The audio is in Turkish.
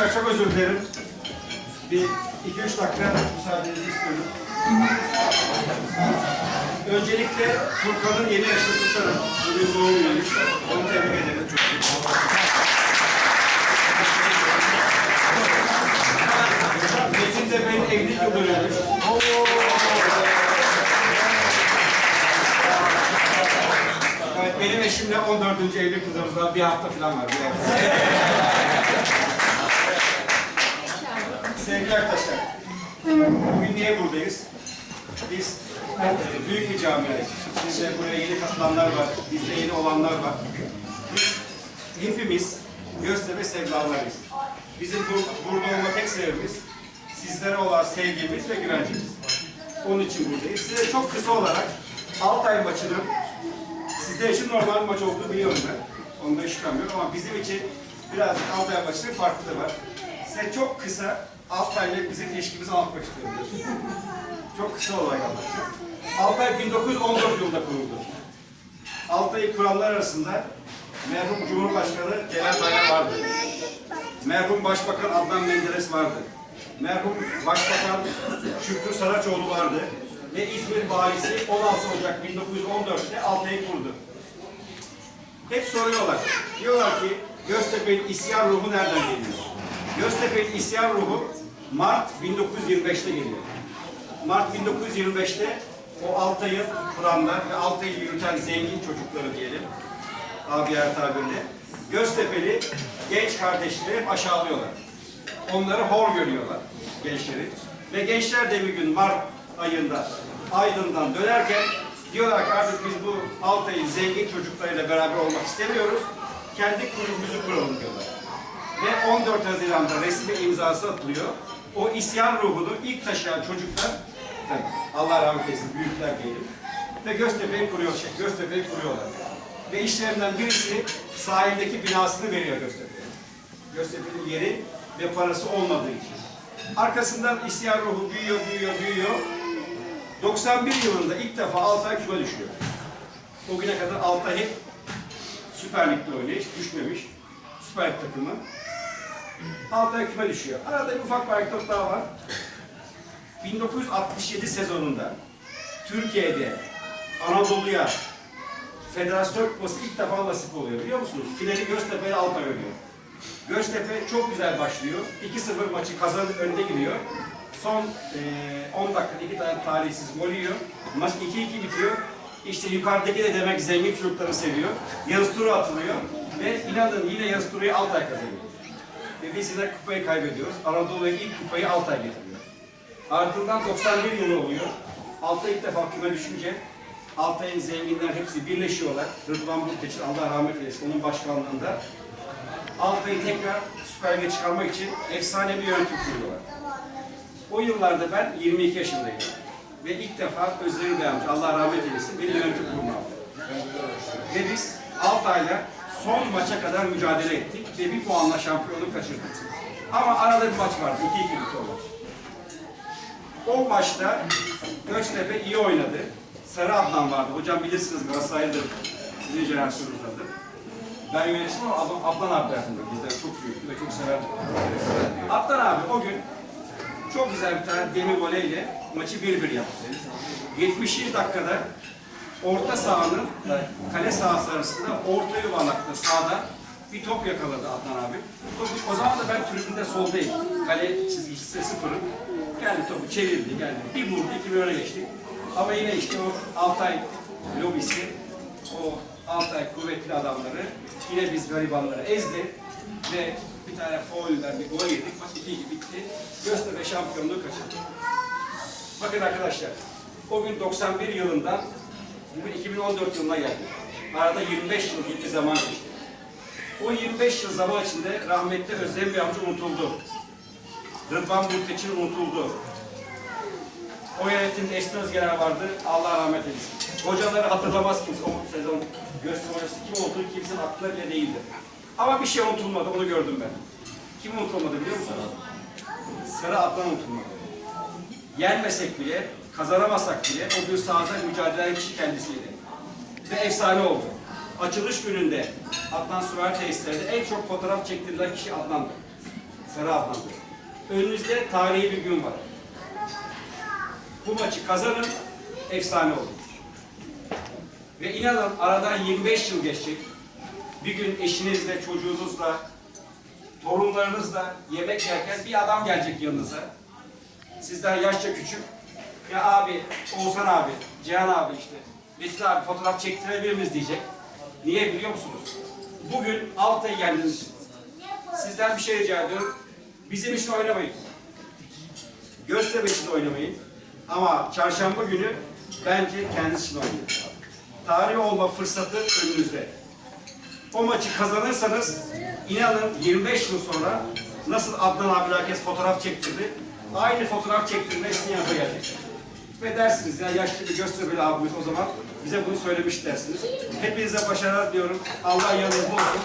Arkadaşlar çok özür dilerim. Bir iki üç dakika müsaadenizi istiyorum. Öncelikle Furkan'ın yeni yaşını kutlarım. Bugün doğum günü. Onu tebrik ederim. Çok Metin de benim evlilik yıl dönüyormuş. Evet, benim eşimle 14. evlilik yılımızda bir hafta falan var. Bir hafta. Sevgili arkadaşlar, bugün niye buradayız? Biz e, büyük bir camiayız. Bizde buraya yeni katılanlar var, bizde yeni olanlar var. Biz hepimiz Göztepe sevdalarıyız. Bizim bur- burada olma tek sebebimiz sizlere olan sevgimiz ve güvencimiz. Onun için buradayız. Size çok kısa olarak Altay maçının sizler için normal maç olduğunu biliyorum ben. Onda şüphem yok ama bizim için birazcık Altay maçının farklı da var. Size çok kısa Altay'la bizim ilişkimizi anlatmak istiyorum. Çok kısa olarak anlatacağım. Altay 1914 yılında kuruldu. Altay'ı kuranlar arasında merhum Cumhurbaşkanı Celal Bayar vardı. Merhum Başbakan Adnan Menderes vardı. Merhum Başbakan Şükrü Saraçoğlu vardı. Ve İzmir Valisi 16 Ocak 1914'te Altay'ı kurdu. Hep soruyorlar. Diyorlar ki Göztepe'nin isyan ruhu nereden geliyor? Göztepe'nin isyan ruhu Mart 1925'te geliyor. Mart 1925'te o Altay'ı kuranlar ve Altay'ı yürüten zengin çocukları diyelim, abiyer tabirle, Göztepe'li genç kardeşleri aşağılıyorlar. Onları hor görüyorlar gençleri. Ve gençler de bir gün Mart ayında Aydın'dan dönerken diyorlar ki artık biz bu Altay'ın zengin çocuklarıyla beraber olmak istemiyoruz. Kendi kulübümüzü kuralım diyorlar. Ve 14 Haziran'da resmi imzası atılıyor. O isyan ruhunu ilk taşıyan çocuklar, Allah rahmet eylesin, büyükler diyelim. Ve Göztepe'yi kuruyor, şey, Göztepe'yi kuruyorlar. Ve işlerinden birisi sahildeki binasını veriyor Göztepe'ye. Göztepe'nin yeri ve parası olmadığı için. Arkasından isyan ruhu büyüyor, büyüyor, büyüyor. 91 yılında ilk defa Altay küme düşüyor. O güne kadar Altay hep Süper Lig'de oynuyor, hiç düşmemiş. Süper Lig takımı. Altay küme düşüyor. Arada bir ufak bir anekdot daha var. 1967 sezonunda Türkiye'de Anadolu'ya Federasyon Kupası ilk defa nasip oluyor biliyor musunuz? Finali Göztepe'ye Altay oynuyor. Göztepe çok güzel başlıyor. 2-0 maçı kazanıp önde gidiyor. Son eee 10 dakikada iki tane talihsiz gol yiyor. Maç 2-2 bitiyor. İşte yukarıdaki de demek zengin çocukları seviyor. Yarısı turu atılıyor. Ve inanın yine yarısı turuyu Altay kazanıyor. Ve biz yine kupayı kaybediyoruz. Anadolu'ya ilk kupayı Altay getiriyor. Ardından 91 yılı oluyor. Altay ilk defa küme düşünce Altay'ın zenginler hepsi birleşiyorlar. Rıdvan Bulteç'in Allah rahmet eylesin onun başkanlığında Altay'ı tekrar Süper Lig'e çıkarmak için efsane bir yönetim kuruyorlar. O yıllarda ben 22 yaşındayım. Ve ilk defa Özleri Bey amca, Allah rahmet eylesin, beni yönetim kurulu aldı. Ve biz Altay'la son maça kadar mücadele ettik ve bir puanla şampiyonluğu kaçırdık. Ama arada bir maç vardı, 2-2 bitti o maç. O maçta Göztepe iyi oynadı. Sarı Adnan vardı. Hocam bilirsiniz Galatasaray'dır. Sizin jenerasyonunuzdadır. Ben yönettim ama Adnan, Adnan abi tarafında. Bizden çok büyüktü ve çok severdi. Adnan abi o gün çok güzel bir tane demir voleyle maçı 1-1 yaptı. 70. dakikada orta sahanın kale sahası arasında orta yuvarlakta sağda bir top yakaladı Adnan abi. Topu, o zaman da ben tribünde soldayım. Kale çizgisi sıfırım. Geldi topu çevirdi, geldi. Bir vurdu, iki bir öne geçtik. Ama yine işte o Altay lobisi, o Altay kuvvetli adamları yine biz garibanları ezdi ve bir tane faulden bir gol yedik. Maç 2-2 bitti. Göztepe şampiyonluğu kaçırdı. Bakın arkadaşlar, o gün 91 yılından bugün 2014 yılına geldik. Arada 25 yıl bir zaman geçti. O 25 yıl zaman içinde rahmetli Özlem Bey amca unutuldu. Rıdvan Bulteç'in unutuldu. O yönetimde Esin Özgener vardı. Allah rahmet eylesin. Hocaları hatırlamaz kimse. O sezon gösteri hocası kim olduğu kimsenin aklına bile değildi. Ama bir şey unutulmadı. Onu gördüm ben. Kim unutulmadı biliyor musunuz? Sarı Adnan unutulmadı. Yenmesek bile, kazanamasak bile o gün sahada mücadele eden kişi kendisiydi. Ve efsane oldu. Açılış gününde Adnan Sümer tesislerinde en çok fotoğraf çektirilen kişi Adnan'dı. Sarı Adnan'da. Önünüzde tarihi bir gün var. Bu maçı kazanın, efsane olur. Ve inanın aradan 25 yıl geçecek. Bir gün eşinizle, çocuğunuzla, torunlarınızla yemek yerken bir adam gelecek yanınıza. Sizden yaşça küçük. Ya abi, Oğuzhan abi, Cihan abi işte. Metin abi fotoğraf çektirebilir miyiz diyecek. Niye biliyor musunuz? Bugün Altay'ı yendiniz. Sizden bir şey rica ediyorum. Bizim için oynamayın. Göztepe için oynamayın. Ama çarşamba günü bence kendisi için oynayın. Tarih olma fırsatı önünüzde. O maçı kazanırsanız inanın 25 yıl sonra nasıl Adnan abi herkes fotoğraf çektirdi. Aynı fotoğraf çektirme sizin yanınıza. Ve dersiniz ya yaşlı bir Göztepe'li abimiz o zaman bize bunu söylemiş dersiniz. Hepinize başarılar diyorum. Allah yanınızda olsun.